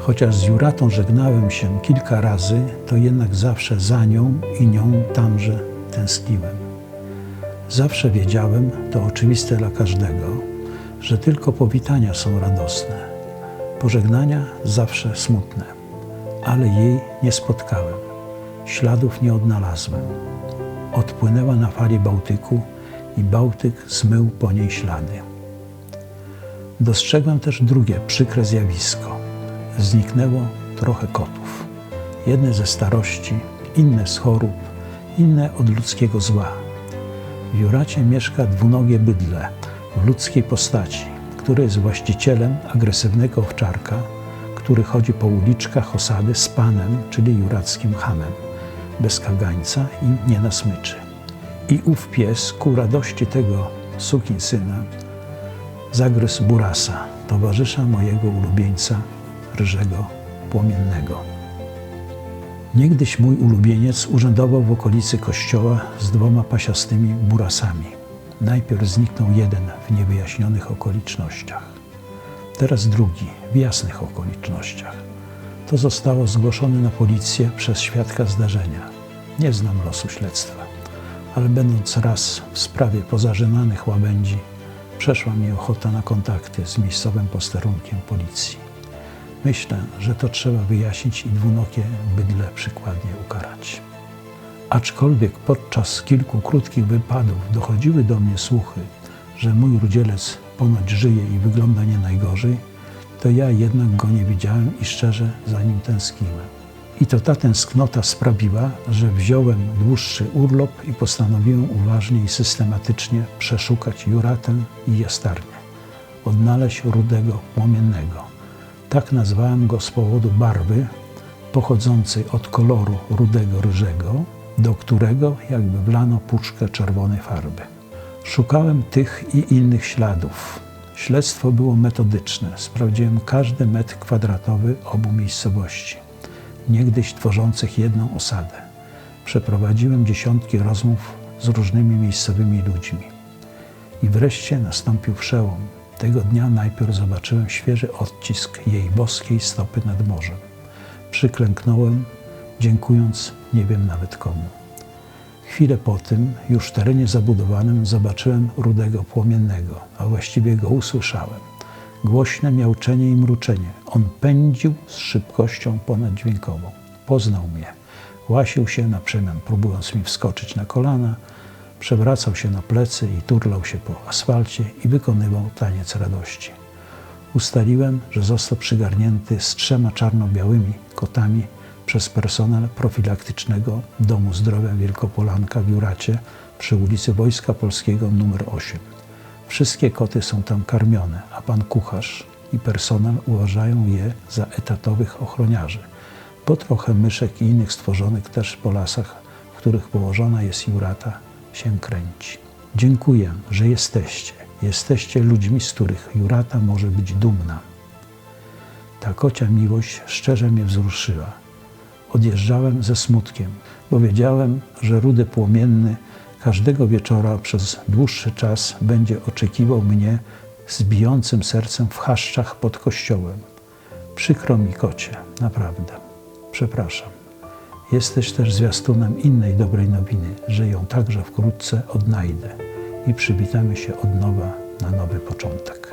Chociaż z Juratą żegnałem się kilka razy, to jednak zawsze za nią i nią tamże tęskniłem. Zawsze wiedziałem, to oczywiste dla każdego, że tylko powitania są radosne, pożegnania zawsze smutne, ale jej nie spotkałem, śladów nie odnalazłem. Odpłynęła na fali Bałtyku i Bałtyk zmył po niej ślady. Dostrzegłem też drugie przykre zjawisko. Zniknęło trochę kotów. Jedne ze starości, inne z chorób, inne od ludzkiego zła. W Juracie mieszka dwunogie bydle w ludzkiej postaci, który jest właścicielem agresywnego owczarka, który chodzi po uliczkach osady z panem, czyli jurackim hamem, bez kagańca i nie na smyczy. I ów pies, ku radości tego sukinsyna, zagryzł Burasa, towarzysza mojego ulubieńca, ryżego płomiennego. Niegdyś mój ulubieniec urzędował w okolicy kościoła z dwoma pasiastymi burasami. Najpierw zniknął jeden w niewyjaśnionych okolicznościach, teraz drugi w jasnych okolicznościach. To zostało zgłoszone na policję przez świadka zdarzenia. Nie znam losu śledztwa, ale będąc raz w sprawie pozarzynanych łabędzi, przeszła mi ochota na kontakty z miejscowym posterunkiem policji. Myślę, że to trzeba wyjaśnić i dwunokie bydle przykładnie ukarać. Aczkolwiek podczas kilku krótkich wypadów dochodziły do mnie słuchy, że mój rudzielec ponoć żyje i wygląda nie najgorzej, to ja jednak go nie widziałem i szczerze za nim tęskniłem. I to ta tęsknota sprawiła, że wziąłem dłuższy urlop i postanowiłem uważnie i systematycznie przeszukać Juratę i Jastarnię, odnaleźć rudego płomiennego. Tak nazwałem go z powodu barwy pochodzącej od koloru rudego ryżego, do którego jakby wlano puszkę czerwonej farby. Szukałem tych i innych śladów. Śledztwo było metodyczne. Sprawdziłem każdy metr kwadratowy obu miejscowości, niegdyś tworzących jedną osadę. Przeprowadziłem dziesiątki rozmów z różnymi miejscowymi ludźmi. I wreszcie nastąpił przełom. Tego dnia najpierw zobaczyłem świeży odcisk jej boskiej stopy nad morzem. Przyklęknąłem, dziękując nie wiem nawet komu. Chwilę po tym, już w terenie zabudowanym, zobaczyłem rudego płomiennego, a właściwie go usłyszałem. Głośne miauczenie i mruczenie. On pędził z szybkością ponaddźwiękową. Poznał mnie. Łasił się na przemian, próbując mi wskoczyć na kolana, przewracał się na plecy i turlał się po asfalcie i wykonywał taniec radości. Ustaliłem, że został przygarnięty z trzema czarno-białymi kotami przez personel profilaktycznego Domu Zdrowia Wielkopolanka w Juracie przy ulicy Wojska Polskiego nr 8. Wszystkie koty są tam karmione, a pan kucharz i personel uważają je za etatowych ochroniarzy, bo trochę myszek i innych stworzonych też po lasach, w których położona jest Jurata, się kręci. Dziękuję, że jesteście. Jesteście ludźmi, z których Jurata może być dumna. Ta kocia miłość szczerze mnie wzruszyła. Odjeżdżałem ze smutkiem, bo wiedziałem, że rudy płomienny każdego wieczora przez dłuższy czas będzie oczekiwał mnie z bijącym sercem w chaszczach pod kościołem. Przykro mi, kocie, naprawdę. Przepraszam. Jesteś też zwiastunem innej dobrej nowiny, że ją także wkrótce odnajdę i przywitamy się od nowa na nowy początek.